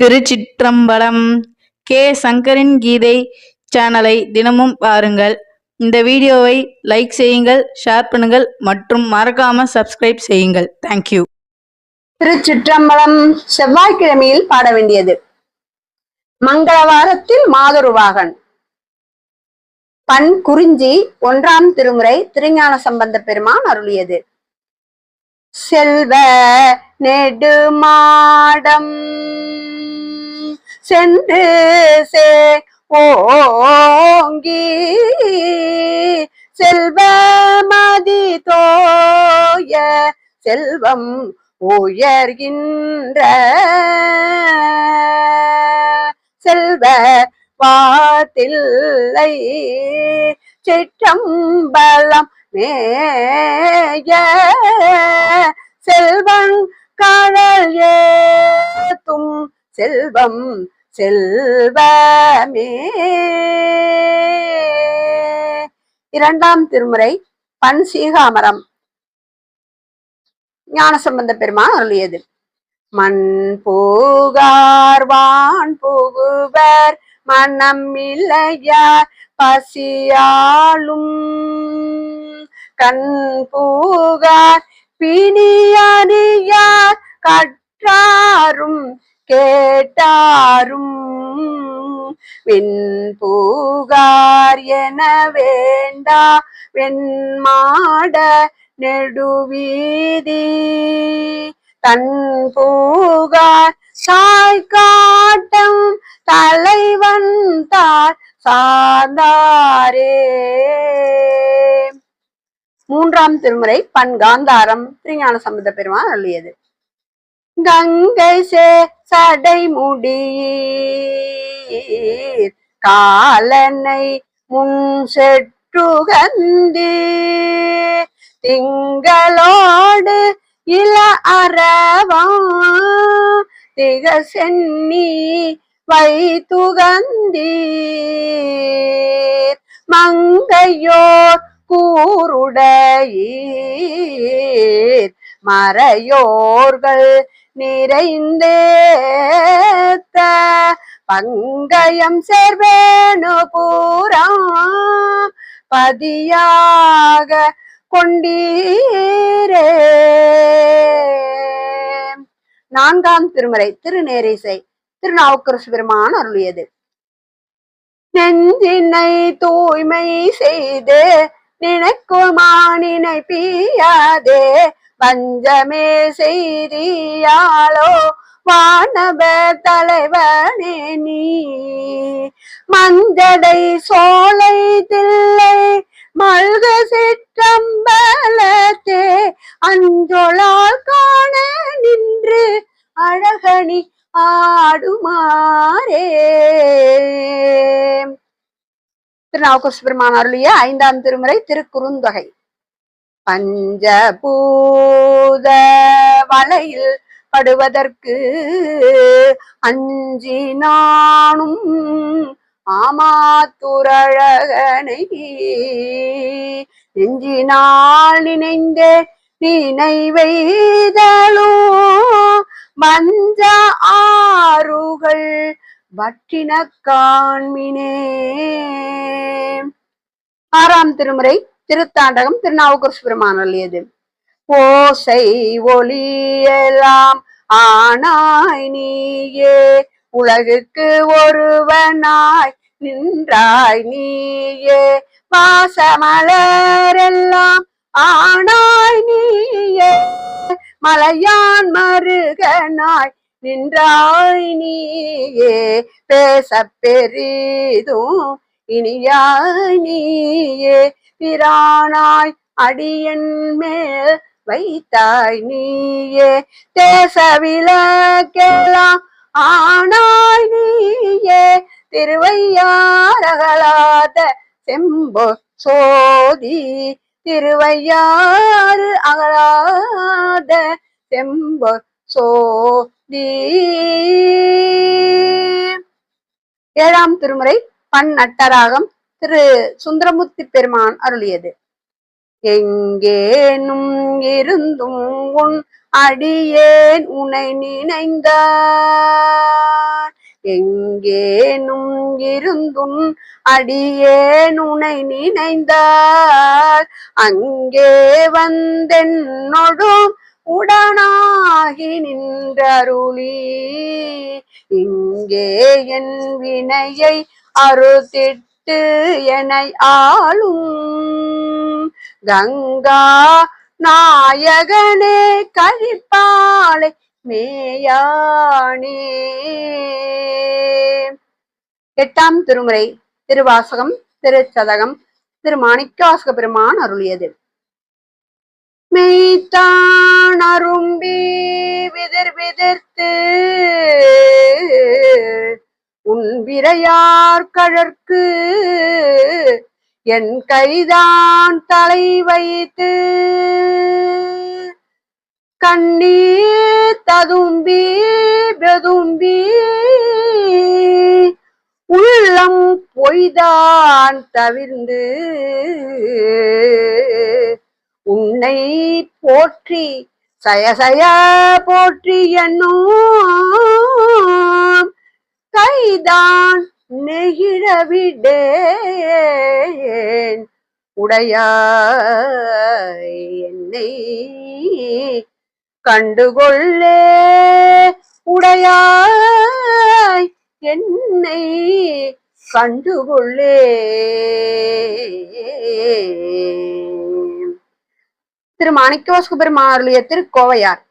திருச்சிற்றம்பலம் K. சங்கரின் கீதை சேனலை தினமும் பாருங்கள். இந்த வீடியோவை லைக் செய்யுங்கள் ஷேர் பண்ணுங்கள் மற்றும் மறக்காம சப்ஸ்கிரைப் செய்யுங்கள். தேங்க்யூ திருச்சிற்றம்பலம் செவ்வாய்க்கிழமையில் பாட வேண்டியது. மங்களவாரத்தில் மாதுருவாகன் பண் குறிஞ்சி ஒன்றாம் திருமுறை திருஞான சம்பந்த பெருமான் அருளியது. செல்வ நெடுமாடம். சென்று சே ஓங்கி செல்வமதி தோய செல்வம் உயர்கின்ற செல்வ வாத்தில்லை சிற்றம்பலம் மேய செல்வம் கடல் ஏத்தும் செல்வம் செல்வமே. இரண்டாம் திருமுறை பன்சீகாமரம். ஞானசம்பந்த பெருமான் அருளியது. மண் புகார் வான் புகுவர் மனம் இல்லையார் பசியாலும். கண் போகார் பிணியறியார் கற்றாரும். கேட்டாரும். வெண்புகார் என வேண்டா. வெண்மாட நெடுவீதி. தன் பூகார் சாய் காட்டம் தலைவன் தார் சார்ந்தாரே. மூன்றாம் திருமுறை பன்காந்தாரம். திருஞான சம்பந்த பெருமான் அருளியது கங்கை சே சடை காலனை முன் செற்றுகந்தி திங்களோடு இள அறவா திக சென்னி வைத்துகந்தீர் மங்கையோர் கூருடையீர் மறையோர்கள் நிறைந்தேத்த பங்கயம் சேர்வேணு பூரம் பதியாக கொண்டீரே. நான்காம் திருமறை திருநேரிசை திருநாவுக்கரசு பெருமான் அருளியது. நெஞ்சினை தூய்மை செய்து நினைக்குமானினை பியாதே. பஞ்சமே செய்தியாளோ வானவ தலைவனே நீ. மஞ்சடை சோலை தில்லை மல்க சிற்றம்பலத்தே அஞ்சொலால் காண நின்று அழகணி ஆடுமாறே. திருநாவுக்கு சுப்பிரமான அருளிய ஐந்தாம் திருமுறை திருக்குறுந்தொகை. பஞ்சபூத வலையில் படுவதற்கு அஞ்சி நானும் ஆமாத்துரழகனை நெஞ்சினால் நினைந்தே நினைவைதலும் மஞ்ச ஆறுகள் வற்றின காண்மினே ஆறாம் திருமுறை திருத்தாண்டகம் திருநாவுக்கரசு சுப்பிரமணியம் எழுதியது. ஓசை ஒளியெல்லாம் ஆனாய் நீயே உலகுக்கு ஒருவனாய் நின்றாய் நீயே பாசமலரெல்லாம் ஆனாய் நீயே மலையான் மருகனாய் நின்றாய் நீயே பேச பெரிதும் இனியாய் நீயே பிரானாய் அடியன் மேல் வைத்தாய் நீயே. தேச விளக்கெல்லாம் ஆனாய் நீயே திருவையாரகலாத செம்பு சோதி திருவையாறு அகலாத செம்பு சோதி. ஏழாம் திருமுறை பன் நட்டராகம் திரு சுந்தரமுத்தி பெருமான் அருளியது. எங்கேனும் இருந்தும் உன் அடியேன் உனை நினைந்த எங்கேனும் இருந்தும் அடியேன் உனை நினைந்தார். அங்கே வந்தென்னொடும் உடனாகி நின்றருளி. இங்கே என் வினையை அறுத்திட்டு எனை ஆளும் கங்கா நாயகனே கழிப்பாலை மேயானே. எட்டாம் திருமுறை திருவாசகம் திருச்சதகம் திரு மாணிக்காசக பெருமான் அருளியது. மெய்தான் அரும்பி விதிர் விதிர் இறையார் கழற்கு. என் கைதான் தலை வைத்து கண்ணீர் ததும்பி பெதும்பி உள்ளம் பொய்தான் தவிர்ந்து உன்னை போற்றி சயசய போற்றி என்னும் கைதான் நெகிழவிடேன். உடையாய் என்னை கண்டுகொள்ளே. உடையாய் என்னை கண்டுகொள்ளே. திரு மாணிக்கவாசு பெருமாறுடைய திருக்கோவையார்.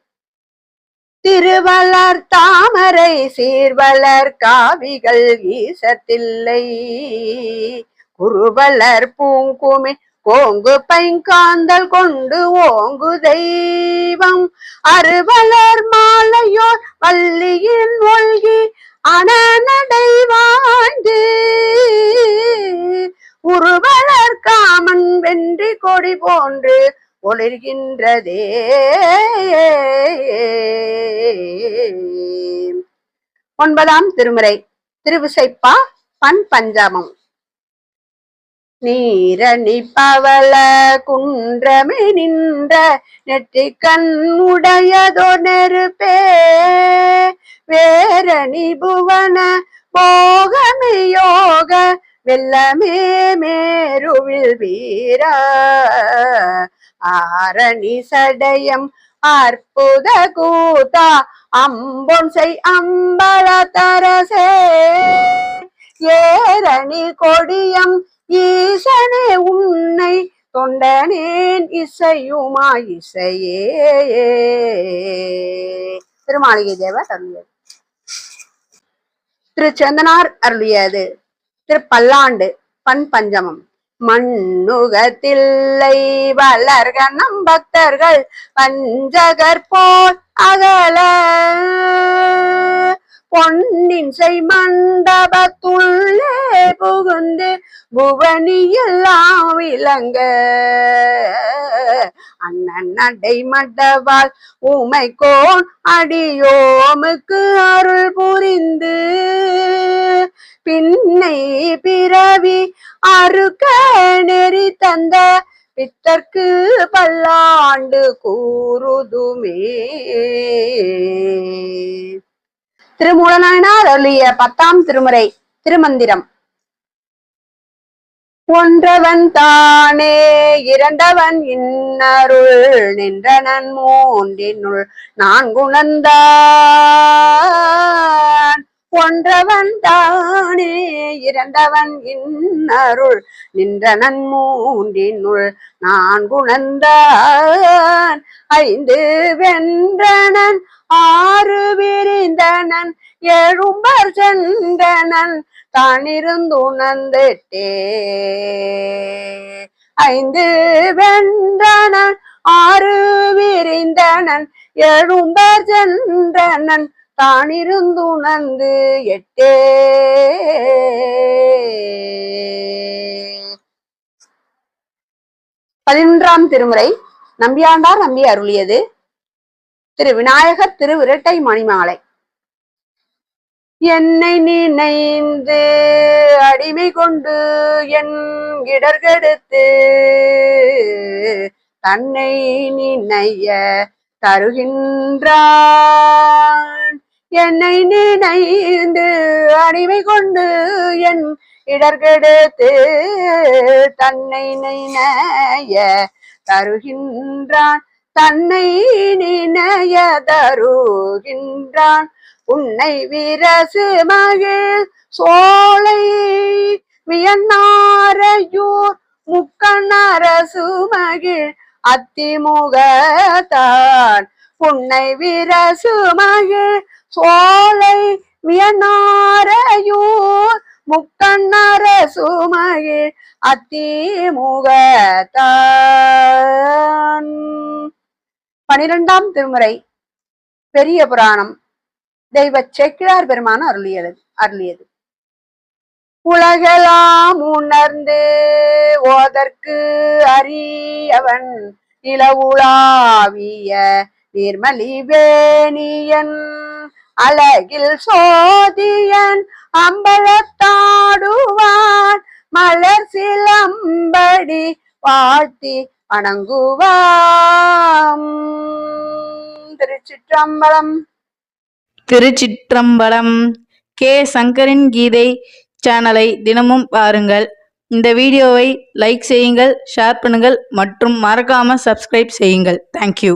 திருவளர் தாமரை சீர்வளர் காவிகள் ஈசத்தில்லை குருவலர் பூங்குமி கோங்கு பைங்காந்தல் கொண்டு ஓங்கு தெய்வம். அருவலர் மாலையோர் வள்ளியின் ஒல்கி அனநடை வாழ்ந்து. உருவலர் காமன் வென்றி கொடி போன்று ஒளிர்கின்றதே. ஒன்பதாம் திருமுறை திருவிசைப்பா பண் பஞ்சாமம். நீரணி பவள குன்றமே நின்ற நெற்றி கண் உடையதோ நெருப்பே. வேரணி புவன போகமே யோக வெள்ளமே மேருவில் வீரா. ஆரணி சடயம் அற்புத கூத்தா அம்பொன் செய் அம்பல தரசே. ஏரணி கொடியம் ஈசனே உன்னை தொண்டனேன் இசையுமா இசையே. திருமாளிகை தேவர் அருளியது. திரு செந்தனார் அருளியது. திருப்பல்லாண்டு பன் பஞ்சமம். மண்ணுகத்தில்லை. வளர்க நம் பக்தர்கள் பஞ்சகர் போல் அகல. பொன்னின் செய் மண்டபத்துள் புகுந்து புவனியெல்லாம் விளங்க. அண்ணன் நடை மடவால் உமைக்கோன் அடியோமுக்கு அருள் புரிந்து. பின்னை பிறவி அறுக்க நெறி தந்த பித்தர்க்கு பல்லாண்டு கூறுதுமே. திருமூலநாயனார் அருளிய பத்தாம் திருமுறை திருமந்திரம். ஒன்றவன் தானே இரண்டவன் இன்னருள் நின்றனன் மூன்றினுள் குணந்தா ஒன்றவன் தானே இரண்டவன் இன்னருள். நின்றனன் மூன்றினுள் நான்குணர்ந்தான் ஐந்து வென்றனன் ஆறு விரிந்தனன் எழும்பர் சென்றனன் தானிருந்துணர்ந்துட்டே ஐந்து வென்றனன் ஆறு விரிந்தனன் எழும்பர் சென்றனன் தானிருந்துணர்ந்து எட்டே. பதினொன்றாம் திருமுறை நம்பியாண்டார் நம்பி அருளியது திரு விநாயகர் திரு விரட்டை மணிமாலை. என்னை நினைந்து அடிமை கொண்டு என் இடர்கெடுத்து தன்னை நினைய தருகின்றான். என்னை நினைந்து அடிமை கொண்டு என் இடர்கெடுத்து தன்னை நினைய தருகின்றான். தன்னை நினைய தருகின்றான். உன்னை விரசு மகிழ் சோலை வியன்னாரையூர் முக்கண்ணரசு மகிழ் அத்திமுகத்தான். உன்னை விரசு மகிழ் சோலை வியனாரையூர் முக்கண்ணர மகிழ் அத்திமுகத்தான் பனிரெண்டாம் திருமுறை பெரிய புராணம். தெய்வ செக்கிழார் பெருமான அருளியது அருளியது. உலகெல்லாம் உணர்ந்து ஓதற்கு அறியவன் நிலவுலாவிய நிர்மலி வேணியன். அழகில் சோதியன் அம்பலத்தாடுவான். மலர் சிலம்படி வாழ்த்தி வணங்குவாம். திருச்சிற்றம்பலம். திருச்சிற்றம்பலம். கே. சங்கரின் கீதை சேனலை தினமும் பாருங்கள். இந்த வீடியோவை லைக் செய்யுங்கள் ஷேர் பண்ணுங்கள் மற்றும் மறக்காமல் சப்ஸ்கிரைப் செய்யுங்கள். தேங்க்யூ